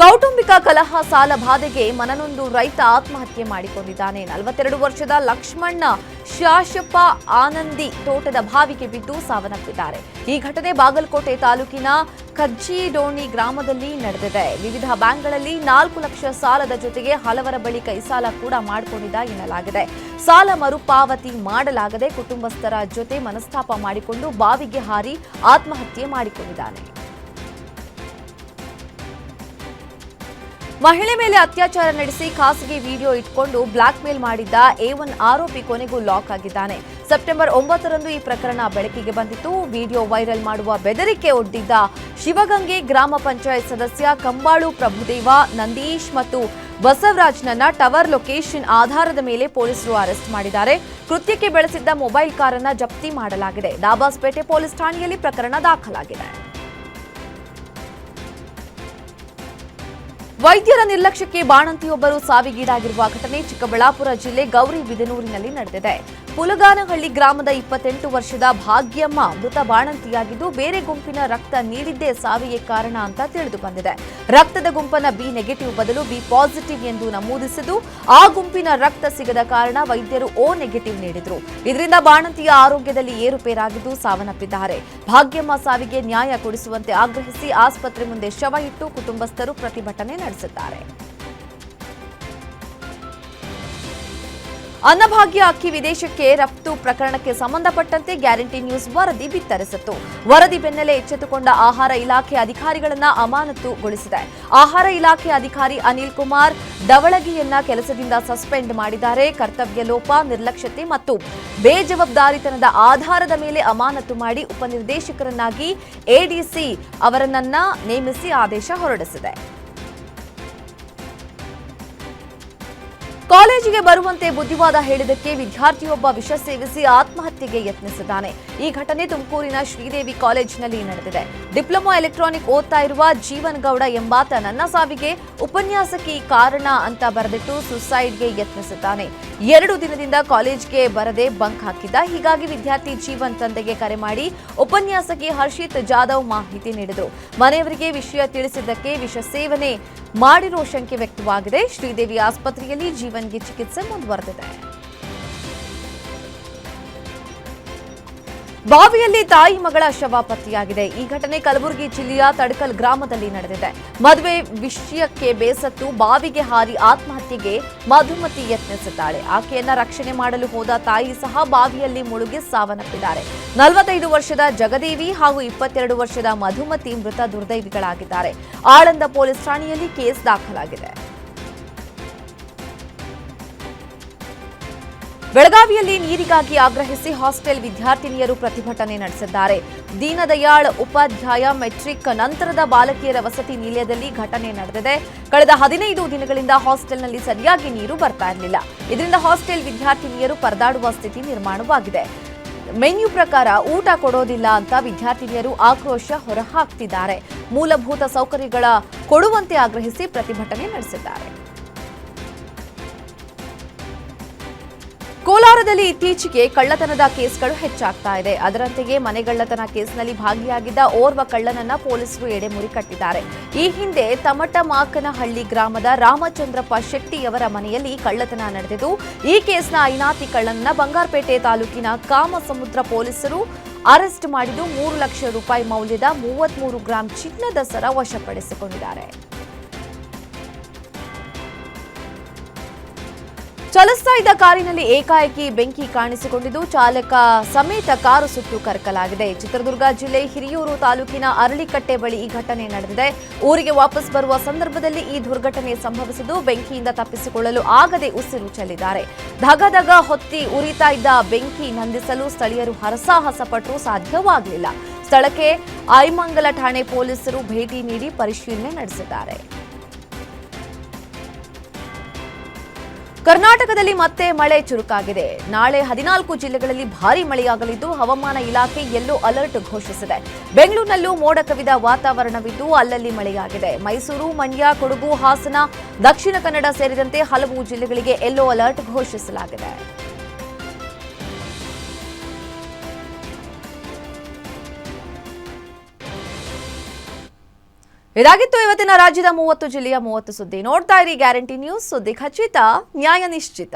ಕೌಟುಂಬಿಕ ಕಲಹ ಸಾಲ ಬಾಧೆಗೆ ಮನನೊಂದು ರೈತ ಆತ್ಮಹತ್ಯೆ ಮಾಡಿಕೊಂಡಿದ್ದಾನೆ. ನಲವತ್ತೆರಡು ವರ್ಷದ ಲಕ್ಷ್ಮಣ್ಣ ಶಾಶಪ್ಪ ಆನಂದಿ ತೋಟದ ಬಾವಿಗೆ ಬಿದ್ದು ಸಾವನ್ನಪ್ಪಿದ್ದಾರೆ. ಈ ಘಟನೆ ಬಾಗಲಕೋಟೆ ತಾಲೂಕಿನ ಕಜ್ಜಿಡೋಣಿ ಗ್ರಾಮದಲ್ಲಿ ನಡೆದಿದೆ. ವಿವಿಧ ಬ್ಯಾಂಕ್ಗಳಲ್ಲಿ ನಾಲ್ಕು ಲಕ್ಷ ಸಾಲದ ಜೊತೆಗೆ ಹಲವರ ಬಳಿ ಕೈಸಾಲ ಕೂಡ ಮಾಡಿಕೊಂಡಿದ್ದ ಎನ್ನಲಾಗಿದೆ. ಸಾಲ ಮರುಪಾವತಿ ಮಾಡಲಾಗದೆ ಕುಟುಂಬಸ್ಥರ ಜೊತೆ ಮನಸ್ತಾಪ ಮಾಡಿಕೊಂಡು ಬಾವಿಗೆ ಹಾರಿ ಆತ್ಮಹತ್ಯೆ ಮಾಡಿಕೊಂಡಿದ್ದಾನೆ. ಮಹಿಳೆ ಮೇಲೆ ಅತ್ಯಾಚಾರ ನಡೆಸಿ ಖಾಸಗಿ ವಿಡಿಯೋ ಇಟ್ಕೊಂಡು ಬ್ಲಾಕ್ ಮೇಲ್ ಮಾಡಿದ್ದ ಎ ಒನ್ ಆರೋಪಿ ಕೊನೆಗೂ ಲಾಕ್ ಆಗಿದ್ದಾನೆ. ಸೆಪ್ಟೆಂಬರ್ ಒಂಬತ್ತರಂದು ಈ ಪ್ರಕರಣ ಬೆಳಕಿಗೆ ಬಂದಿತ್ತು. ವಿಡಿಯೋ ವೈರಲ್ ಮಾಡುವ ಬೆದರಿಕೆ ಒಡ್ಡಿದ್ದ ಶಿವಗಂಗೆ ಗ್ರಾಮ ಪಂಚಾಯತ್ ಸದಸ್ಯ ಕಂಬಾಳು ಪ್ರಭುದೇವ, ನಂದೀಶ್ ಮತ್ತು ಬಸವರಾಜ್ನನ್ನ ಟವರ್ ಲೊಕೇಶನ್ ಆಧಾರದ ಮೇಲೆ ಪೊಲೀಸರು ಅರೆಸ್ಟ್ ಮಾಡಿದ್ದಾರೆ. ಕೃತ್ಯಕ್ಕೆ ಬೆಳೆಸಿದ್ದ ಮೊಬೈಲ್ ಕಾರನ್ನ ಜಪ್ತಿ ಮಾಡಲಾಗಿದೆ. ದಾಬಾಸ್ಪೇಟೆ ಪೊಲೀಸ್ ಠಾಣೆಯಲ್ಲಿ ಪ್ರಕರಣ ದಾಖಲಾಗಿದೆ. ವೈದ್ಯರ ನಿರ್ಲಕ್ಷ್ಯಕ್ಕೆ ಬಾಣಂತಿಯೊಬ್ಬರು ಸಾವಿಗೀಡಾಗಿರುವ ಘಟನೆ ಚಿಕ್ಕಬಳ್ಳಾಪುರ ಜಿಲ್ಲೆ ಗೌರಿಬಿದನೂರಿನಲ್ಲಿ ನಡೆದಿದೆ. ಪುಲಗಾನಹಳ್ಳಿ ಗ್ರಾಮದ ಇಪ್ಪತ್ತೆಂಟು ವರ್ಷದ ಭಾಗ್ಯಮ್ಮ ಮೃತ ಬಾಣಂತಿಯಾಗಿದ್ದು, ಬೇರೆ ಗುಂಪಿನ ರಕ್ತ ನೀಡಿದ್ದೇ ಸಾವಿಗೆ ಕಾರಣ ಅಂತ ತಿಳಿದು ಬಂದಿದೆ ರಕ್ತದ ಗುಂಪನ್ನ ಬಿ ನೆಗೆಟಿವ್ ಬದಲು ಬಿ ಪಾಸಿಟಿವ್ ಎಂದು ನಮೂದಿಸಿದ್ದು, ಆ ಗುಂಪಿನ ರಕ್ತ ಸಿಗದ ಕಾರಣ ವೈದ್ಯರು ಓ ನೆಗೆಟಿವ್ ನೀಡಿದ್ರು. ಇದರಿಂದ ಬಾಣಂತಿಯ ಆರೋಗ್ಯದಲ್ಲಿ ಏರುಪೇರಾಗಿದ್ದು ಸಾವನ್ನಪ್ಪಿದ್ದಾರೆ. ಭಾಗ್ಯಮ್ಮ ಸಾವಿಗೆ ನ್ಯಾಯ ಕೊಡಿಸುವಂತೆ ಆಗ್ರಹಿಸಿ ಆಸ್ಪತ್ರೆ ಮುಂದೆ ಶವ ಇಟ್ಟು ಕುಟುಂಬಸ್ಥರು ಪ್ರತಿಭಟನೆ ನಡೆಸಿದ್ದಾರೆ ಅನ್ನಭಾಗ್ಯ ಅಕ್ಕಿ ವಿದೇಶಕ್ಕೆ ರಫ್ತು ಪ್ರಕರಣಕ್ಕೆ ಸಂಬಂಧಪಟ್ಟಂತೆ ಗ್ಯಾರಂಟಿ ನ್ಯೂಸ್ ವರದಿ ಬಿತ್ತರಿಸಿತ್ತು. ವರದಿ ಬೆನ್ನಲ್ಲೇ ಎಚ್ಚೆತ್ತುಕೊಂಡ ಆಹಾರ ಇಲಾಖೆ ಅಧಿಕಾರಿಗಳನ್ನ ಅಮಾನತುಗೊಳಿಸಿದೆ. ಆಹಾರ ಇಲಾಖೆ ಅಧಿಕಾರಿ ಅನಿಲ್ ಕುಮಾರ್, ದವಳಗಿಯನ್ನ ಕೆಲಸದಿಂದ ಸಸ್ಪೆಂಡ್ ಮಾಡಿದ್ದಾರೆ. ಕರ್ತವ್ಯ ಲೋಪ, ನಿರ್ಲಕ್ಷ್ಯತೆ ಮತ್ತು ಬೇಜವಾಬ್ದಾರಿತನದ ಆಧಾರದ ಮೇಲೆ ಅಮಾನತು ಮಾಡಿ ಉಪನಿರ್ದೇಶಕರನ್ನಾಗಿ ಎಡಿಸಿ ಅವರನ್ನ ನೇಮಿಸಿ ಆದೇಶ ಹೊರಡಿಸಿದೆ. ಕಾಲೇಜಿಗೆ ಬರುವಂತೆ ಬುದ್ಧಿವಾದ ಹೇಳಿದಕ್ಕೆ ವಿದ್ಯಾರ್ಥಿಯೊಬ್ಬ ವಿಷ ಸೇವಿಸಿ ಆತ್ಮಹತ್ಯೆಗೆ ಯತ್ನಿಸಿದ್ದಾನೆ. ಈ ಘಟನೆ ತುಮಕೂರಿನ ಶ್ರೀದೇವಿ ಕಾಲೇಜಿನಲ್ಲಿ ನಡೆದಿದೆ. ಡಿಪ್ಲೊಮಾ ಎಲೆಕ್ಟ್ರಾನಿಕ್ ಓದ್ತಾ ಇರುವ ಜೀವನ್ ಗೌಡ ಎಂಬಾತ ನನ್ನ ಸಾವಿಗೆ ಉಪನ್ಯಾಸಕಿ ಕಾರಣ ಅಂತ ಬರೆದಿಟ್ಟು ಸುಸೈಡ್ಗೆ ಯತ್ನಿಸಿದ್ದಾನೆ. ಎರಡು ದಿನದಿಂದ ಕಾಲೇಜ್ಗೆ ಬರದೆ ಬಂಕ್ ಹಾಕಿದ್ದ. ಹೀಗಾಗಿ ವಿದ್ಯಾರ್ಥಿ ಜೀವನ್ ತಂದೆಗೆ ಕರೆ ಮಾಡಿ ಉಪನ್ಯಾಸಕಿ ಹರ್ಷಿತ್ ಜಾಧವ್ ಮಾಹಿತಿ ನೀಡಿದರು. ಮನೆಯವರಿಗೆ ವಿಷಯ ತಿಳಿಸಿದ್ದಕ್ಕೆ ವಿಷ ಸೇವನೆ ಮಾಡಿರೋ ಶಂಕೆ ವ್ಯಕ್ತವಾಗಿದೆ ಶ್ರೀದೇವಿ ಆಸ್ಪತ್ರೆಯಲ್ಲಿ ಜೀವನ್ಗೆ ಚಿಕಿತ್ಸೆ ಮುಂದುವರೆದಿದೆ ಬಾವಿಯಲ್ಲಿ ತಾಯಿ ಮಗಳ ಶವ ಪತ್ತೆಯಾಗಿದೆ. ಈ ಘಟನೆ ಕಲಬುರಗಿ ಜಿಲ್ಲೆಯ ತಡಕಲ್ ಗ್ರಾಮದಲ್ಲಿ ನಡೆದಿದೆ. ಮದುವೆ ವಿಷಯಕ್ಕೆ ಬೇಸತ್ತು ಬಾವಿಗೆ ಹಾರಿ ಆತ್ಮಹತ್ಯೆಗೆ ಮಧುಮತಿ ಯತ್ನಿಸಿದ್ದಾಳೆ. ಆಕೆಯನ್ನ ರಕ್ಷಣೆ ಮಾಡಲು ಹೋದ ತಾಯಿ ಸಹ ಬಾವಿಯಲ್ಲಿ ಮುಳುಗಿ ಸಾವನ್ನಪ್ಪಿದ್ದಾರೆ. ನಲವತ್ತೈದು ವರ್ಷದ ಜಗದೇವಿ ಹಾಗೂ ಇಪ್ಪತ್ತೆರಡು ವರ್ಷದ ಮಧುಮತಿ ಮೃತ ದುರ್ದೈವಿಗಳಾಗಿದ್ದಾರೆ. ಆಳಂದ ಪೊಲೀಸ್ ಠಾಣೆಯಲ್ಲಿ ಕೇಸ್ ದಾಖಲಾಗಿದೆ. ಬೆಳಗಾವಿಯಲ್ಲಿ ನೀರಿಗಾಗಿ ಆಗ್ರಹಿಸಿ ಹಾಸ್ಟೆಲ್ ವಿದ್ಯಾರ್ಥಿನಿಯರು ಪ್ರತಿಭಟನೆ ನಡೆಸಿದ್ದಾರೆ. ದೀನದಯಾಳ್ ಉಪಾಧ್ಯಾಯ ಮೆಟ್ರಿಕ್ ನಂತರದ ಬಾಲಕಿಯರ ವಸತಿ ನಿಲಯದಲ್ಲಿ ಘಟನೆ ನಡೆದಿದೆ. ಕಳೆದ ಹದಿನೈದು ದಿನಗಳಿಂದ ಹಾಸ್ಟೆಲ್ನಲ್ಲಿ ಸರಿಯಾಗಿ ನೀರು ಬರ್ತಾ ಇರಲಿಲ್ಲ. ಇದರಿಂದ ಹಾಸ್ಟೆಲ್ ವಿದ್ಯಾರ್ಥಿನಿಯರು ಪರದಾಡುವ ಸ್ಥಿತಿ ನಿರ್ಮಾಣವಾಗಿದೆ. ಮೆನ್ಯು ಪ್ರಕಾರ ಊಟ ಕೊಡೋದಿಲ್ಲ ಅಂತ ವಿದ್ಯಾರ್ಥಿನಿಯರು ಆಕ್ರೋಶ ಹೊರಹಾಕ್ತಿದ್ದಾರೆ. ಮೂಲಭೂತ ಸೌಕರ್ಯಗಳ ಕೊಡುವಂತೆ ಆಗ್ರಹಿಸಿ ಪ್ರತಿಭಟನೆ ನಡೆಸಿದ್ದಾರೆ. ಕೋಲಾರದಲ್ಲಿ ಇತ್ತೀಚೆಗೆ ಕಳ್ಳತನದ ಕೇಸ್ಗಳು ಹೆಚ್ಚಾಗ್ತಾ ಇದೆ. ಅದರಂತೆಯೇ ಮನೆಗಳ್ಳತನ ಕೇಸ್ನಲ್ಲಿ ಭಾಗಿಯಾಗಿದ್ದ ಓರ್ವ ಕಳ್ಳನನ್ನ ಪೊಲೀಸರು ಎಡೆಮುರಿ ಕಟ್ಟಿದ್ದಾರೆ. ಈ ಹಿಂದೆ ತಮಟಮಾಕನಹಳ್ಳಿ ಗ್ರಾಮದ ರಾಮಚಂದ್ರಪ್ಪ ಶೆಟ್ಟಿಯವರ ಮನೆಯಲ್ಲಿ ಕಳ್ಳತನ ನಡೆದಿದ್ದು, ಈ ಕೇಸ್ನ ಐನಾತಿ ಕಳ್ಳನನ್ನ ಬಂಗಾರಪೇಟೆ ತಾಲೂಕಿನ ಕಾಮಸಮುದ್ರ ಪೊಲೀಸರು ಅರೆಸ್ಟ್ ಮಾಡಿದ್ದು ಮೂರು ಲಕ್ಷ ರೂಪಾಯಿ ಮೌಲ್ಯದ ಮೂವತ್ಮೂರು ಗ್ರಾಂ ಚಿನ್ನದ ಸರ ವಶಪಡಿಸಿಕೊಂಡಿದ್ದಾರೆ. ಚಲಿಸ್ತಾ ಇದ್ದ ಕಾರಿನಲ್ಲಿ ಏಕಾಏಕಿ ಬೆಂಕಿ ಕಾಣಿಸಿಕೊಂಡಿದ್ದು ಚಾಲಕ ಸಮೇತ ಕಾರು ಸುಟ್ಟು ಕರಕಲಾಗಿದೆ. ಚಿತ್ರದುರ್ಗ ಜಿಲ್ಲೆ ಹಿರಿಯೂರು ತಾಲೂಕಿನ ಅರಳಿಕಟ್ಟೆ ಬಳಿ ಈ ಘಟನೆ ನಡೆದಿದೆ. ಊರಿಗೆ ವಾಪಸ್ ಬರುವ ಸಂದರ್ಭದಲ್ಲಿ ಈ ದುರ್ಘಟನೆ ಸಂಭವಿಸಿದ್ದು ಬೆಂಕಿಯಿಂದ ತಪ್ಪಿಸಿಕೊಳ್ಳಲು ಆಗದೆ ಉಸಿರು ಚೆಲ್ಲಿದ್ದಾರೆ. ಧಗಧಗ ಹೊತ್ತಿ ಉರಿತಾ ಇದ್ದ ಬೆಂಕಿ ನಂದಿಸಲು ಸ್ಥಳೀಯರು ಹರಸಾಹಸ ಪಟ್ಟು ಸಾಧ್ಯವಾಗಲಿಲ್ಲ. ಸ್ಥಳಕ್ಕೆ ಐಮಂಗಲ ಠಾಣೆ ಪೊಲೀಸರು ಭೇಟಿ ನೀಡಿ ಪರಿಶೀಲನೆ ನಡೆಸಿದ್ದಾರೆ. ಕರ್ನಾಟಕದಲ್ಲಿ ಮತ್ತೆ ಮಳೆ ಚುರುಕಾಗಿದೆ. ನಾಳೆ ಹದಿನಾಲ್ಕು ಜಿಲ್ಲೆಗಳಲ್ಲಿ ಭಾರೀ ಮಳೆಯಾಗಲಿದ್ದು, ಹವಾಮಾನ ಇಲಾಖೆ ಎಲ್ಲೋ ಅಲರ್ಟ್ ಘೋಷಿಸಿದೆ. ಬೆಂಗಳೂರಿನಲ್ಲೂ ಮೋಡ ಕವಿದ ವಾತಾವರಣವಿದ್ದು, ಅಲ್ಲಲ್ಲಿ ಮಳೆಯಾಗಿದೆ. ಮೈಸೂರು, ಮಂಡ್ಯ, ಕೊಡಗು, ಹಾಸನ, ದಕ್ಷಿಣ ಕನ್ನಡ ಸೇರಿದಂತೆ ಹಲವು ಜಿಲ್ಲೆಗಳಿಗೆ ಯೆಲ್ಲೋ ಅಲರ್ಟ್ ಘೋಷಿಸಲಾಗಿದೆ. ಇದಾಗಿತ್ತು ಇವತ್ತಿನ ರಾಜ್ಯದ ಮೂವತ್ತು ಜಿಲ್ಲೆಯ ಮೂವತ್ತು ಸುದ್ದಿ. ನೋಡ್ತಾ ಇರಿ ಗ್ಯಾರಂಟಿ ನ್ಯೂಸ್. ಸುದ್ದಿ ಖಚಿತ, ನ್ಯಾಯ ನಿಶ್ಚಿತ.